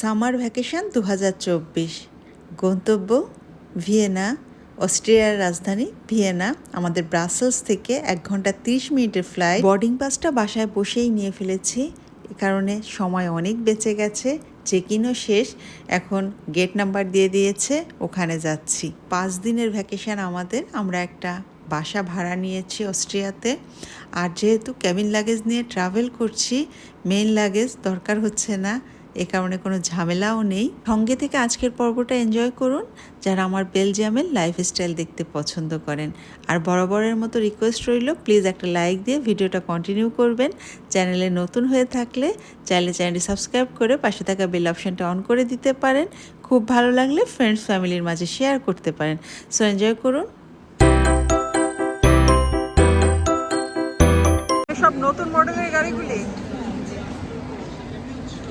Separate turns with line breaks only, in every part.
Summer vacation দু হাজার চব্বিশ। গন্তব্য, ভিয়েনা, অস্ট্রিয়ার রাজধানী ভিয়েনা। আমাদের ব্রাসেলস থেকে এক ঘণ্টা তিরিশ মিনিটের ফ্লাইট বোর্ডিং পাসটা বাসায় বসেই নিয়ে ফেলেছি। এ কারণে সময় অনেক বেঁচে গেছে। চেক ইনও শেষ। এখন গেট নাম্বার দিয়ে দিয়েছে। ওখানে যাচ্ছি। পাঁচ দিনের ভ্যাকেশন আমাদের। আমরা একটা বাসা ভাড়া নিয়েছি অস্ট্রিয়াতে। আর যেহেতু ক্যাবিন লাগেজ নিয়ে ট্রাভেল করছি মেইন লাগেজ দরকার হচ্ছে না। এ কারণে কোনো ঝামেলাও নেই। সঙ্গে থেকে আজকের পর্বটা এনজয় করুন। যারা আমার বেলজিয়ামের লাইফস্টাইল দেখতে পছন্দ করেন। আর বরাবরের মতো রিকোয়েস্ট রইল প্লিজ একটা লাইক দিয়ে ভিডিওটা কন্টিনিউ করবেন। চ্যানেলে নতুন হয়ে থাকলে চাইলে চ্যানেলটি সাবস্ক্রাইব করে পাশে থাকা বেল অপশানটা অন করে দিতে পারেন। খুব ভালো লাগলে ফ্রেন্ডস ফ্যামিলির মাঝে শেয়ার করতে পারেন। সো এনজয় করুন। সব নতুন মডেলের গাড়িগুলি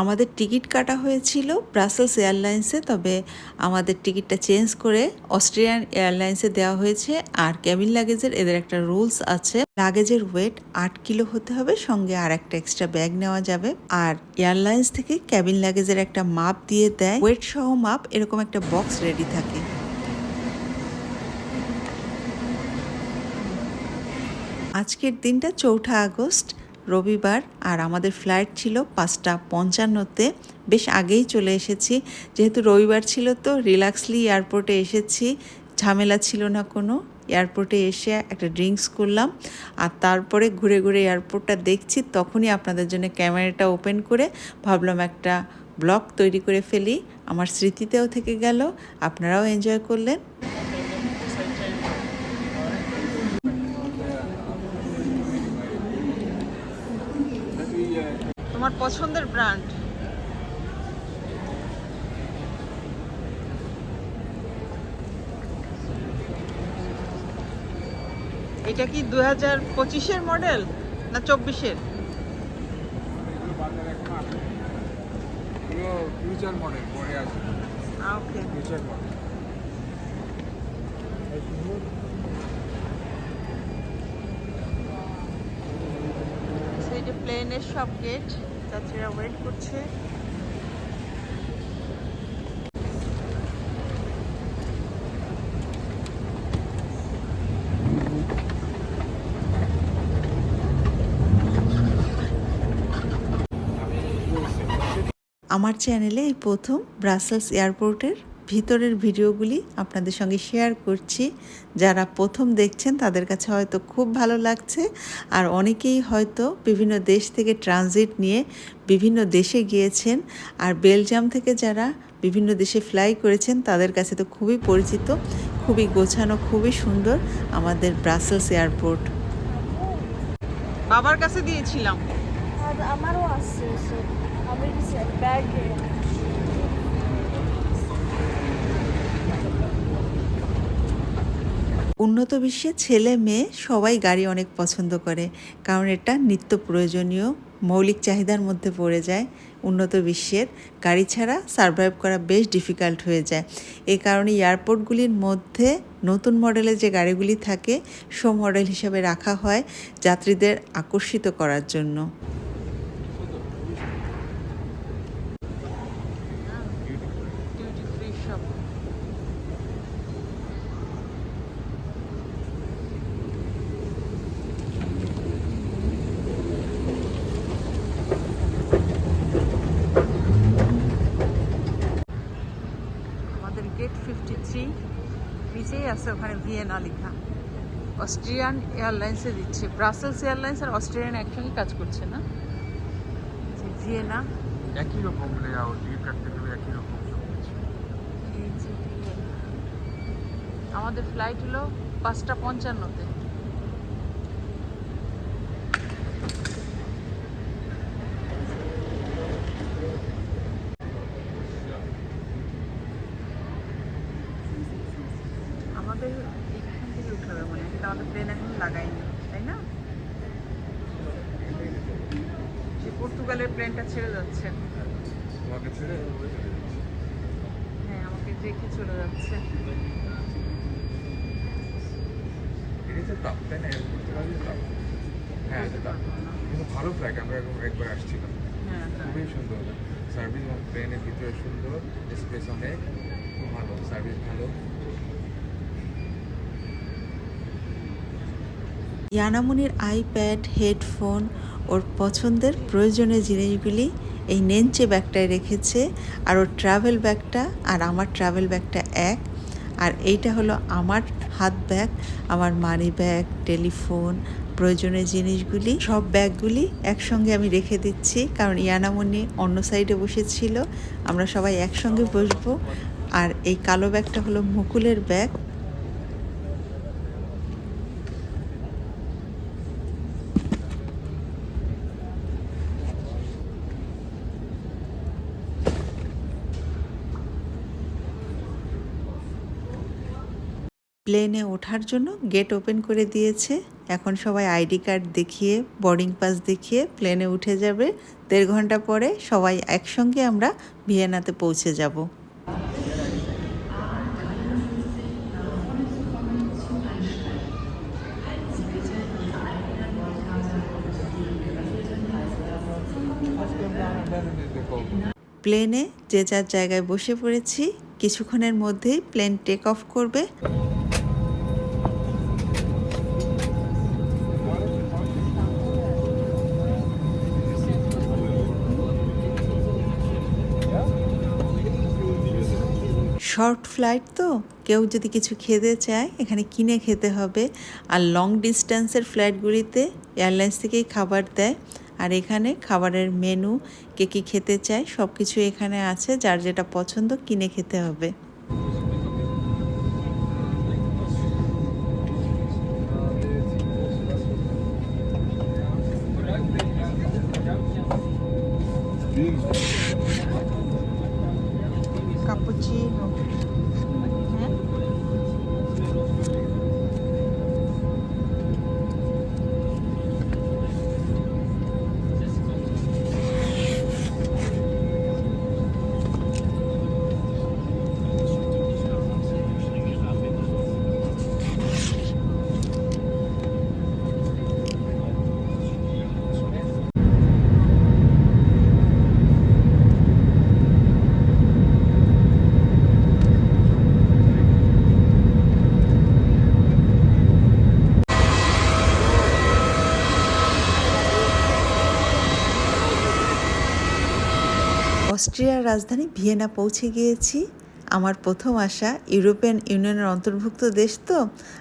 আমাদের টিকিট কাটা হয়েছিল ব্রাসেলস এয়ারলাইন্সে, তবে আমাদের টিকিটটা চেঞ্জ করে অস্ট্রিয়ান এয়ারলাইন্সে দেওয়া হয়েছে। আর ক্যাবিন লাগেজের এদের একটা রুলস আছে, লাগেজের ওয়েট আট কিলো হতে হবে, সঙ্গে আর একটা এক্সট্রা ব্যাগ নেওয়া যাবে। আর এয়ারলাইন্স থেকে ক্যাবিন লাগেজের একটা মাপ দিয়ে দেয়, ওয়েট সহ মাপ, এরকম একটা বক্স রেডি থাকে। আজকের দিনটা চৌঠা আগস্ট। রবিবার আর আমাদের ফ্লাইট ছিল পাঁচটা পঞ্চান্নতে। বেশ আগেই চলে এসেছি। যেহেতু রবিবার ছিল তো রিল্যাক্সলি এয়ারপোর্টে এসেছি। ঝামেলা ছিল না কোনো। এয়ারপোর্টে এসে একটা ড্রিঙ্কস করলাম। আর তারপরে ঘুরে ঘুরে এয়ারপোর্টটা দেখছি। তখনই আপনাদের জন্য ক্যামেরাটা ওপেন করে ভাবলাম একটা ব্লগ তৈরি করে ফেলি। আমার স্মৃতিতেও থেকে গেল। আপনারাও এনজয় করলেন। তোমার পছন্দের ব্র্যান্ড এটা কি দু হাজার পঁচিশের মডেল না চব্বিশের?
ফিউচার মডেল পরে আছে।
ওকে
ফিউচার মডেল
সেইটা প্লেনের সব গেট যাত্রীরা ওয়েট করছে। আমার চ্যানেলে এই প্রথম ব্রাসেলস এয়ারপোর্টের ভিতরের ভিডিওগুলি আপনাদের সঙ্গে শেয়ার করছি। যারা প্রথম দেখছেন তাদের কাছে হয়তো খুব ভালো লাগছে। আর অনেকেই হয়তো বিভিন্ন দেশ থেকে ট্রানজিট নিয়ে বিভিন্ন দেশে গিয়েছেন। আর বেলজিয়াম থেকে যারা বিভিন্ন দেশে ফ্লাই করেছেন তাদের কাছে তো খুবই পরিচিত খুবই গোছানো খুবই সুন্দর আমাদের ব্রাসেলস এয়ারপোর্ট। বাবার কাছে দিয়েছিলাম।
আর আমারও আছে আমি ব্যাগে
উন্নত বিশ্বে ছেলে মেয়ে সবাই গাড়ি অনেক পছন্দ করে। কারণ এটা নিত্য প্রয়োজনীয়, মৌলিক চাহিদার মধ্যে পড়ে যায়। উন্নত বিশ্বের গাড়ি ছাড়া সার্ভাইভ করা বেশ ডিফিকাল্ট হয়ে যায়। এই কারণে এয়ারপোর্টগুলির মধ্যে নতুন মডেলের যে গাড়িগুলি থাকে শো মডেল হিসেবে রাখা হয় যাত্রীদের আকর্ষিত করার জন্য। নিচেই আছে ওখানে ভিয়েনা লেখা। অস্ট্রিয়ান এয়ারলাইন্সে দিচ্ছে। ব্রাসেলস এয়ারলাইন্স আর অস্ট্রিয়ান একসঙ্গে কাজ করছে না? যে ভিয়েনা।
একই রকম লেআউট টিকিট কাটতে গেলে একই রকম
আমাদের ফ্লাইট হলো পাঁচটা পঞ্চান্নতে আমাদের এখান থেকে উঠে আমাদের প্লেন এখন লাগাইনি তাই না? যে পর্তুগালের প্লেনটা ছেড়ে যাচ্ছে। হ্যাঁ আমাকে রেখে চলে যাচ্ছে।
হ্যাঁ ভালো ফ্লাইট আমরা একবার আসছিলাম।
হ্যাঁ
খুবই সুন্দর। সার্ভিস ট্রেনের ভিতরে সুন্দর স্পেস অনেক। খুব ভালো সার্ভিস ভালো।
ইয়ানামনির আইপ্যাড, হেডফোন ওর পছন্দের প্রয়োজনীয় জিনিসগুলি এই নেঞ্চে ব্যাগটায় রেখেছে আর ওর ট্রাভেল ব্যাগটা আর আমার ট্রাভেল ব্যাগটা এক। আর এইটা হলো আমার হাত ব্যাগ, আমার মানি ব্যাগ, টেলিফোন, প্রয়োজনীয় জিনিসগুলি, সব ব্যাগগুলি একসঙ্গে আমি রেখে দিচ্ছি কারণ ইয়ানামনি অন্য সাইডে বসেছিল। আমরা সবাই একসঙ্গে বসবো। আর এই কালো ব্যাগটা হলো মুকুলের ব্যাগ। প্লেনে ওঠার জন্য গেট ওপেন করে দিয়েছে। এখন সবাই আইডি কার্ড দেখিয়ে বোর্ডিং পাস দেখিয়ে প্লেনে উঠে যাবে। দেড় ঘণ্টা পরে সবাই একসঙ্গে আমরা ভিয়েনাতে পৌঁছে যাব। প্লেনে যে যার জায়গায় বসে পড়েছি, কিছুক্ষণের মধ্যেই প্লেন টেক অফ করবে। শর্ট ফ্লাইট তো, কেউ যদি কিছু খেতে চায়, এখানে কিনে খেতে হবে। আর লং ডিস্টেন্সের ফ্লাইটগুলিতে এয়ারলাইন্স থেকেই খাবার দেয়। আর এখানে খাবারের মেনু কে কী খেতে চায় সব কিছু এখানে আছে। যার যেটা পছন্দ, কিনে খেতে হবে। কাপুচিনো হ্যাঁ অস্ট্রিয়ার রাজধানী ভিয়েনা পৌঁছে গিয়েছি। আমার প্রথম আসা ইউরোপিয়ান ইউনিয়নের অন্তর্ভুক্ত দেশ তো।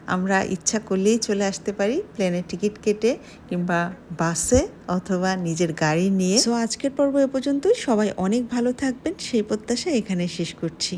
আমরা ইচ্ছা করলেই চলে আসতে পারি, প্লেনের টিকিট কেটে কিংবা বাসে অথবা নিজের গাড়ি নিয়ে। তো আজকের পর্ব এ পর্যন্তই। সবাই অনেক ভালো থাকবেন। সেই প্রত্যাশা এখানে শেষ করছি।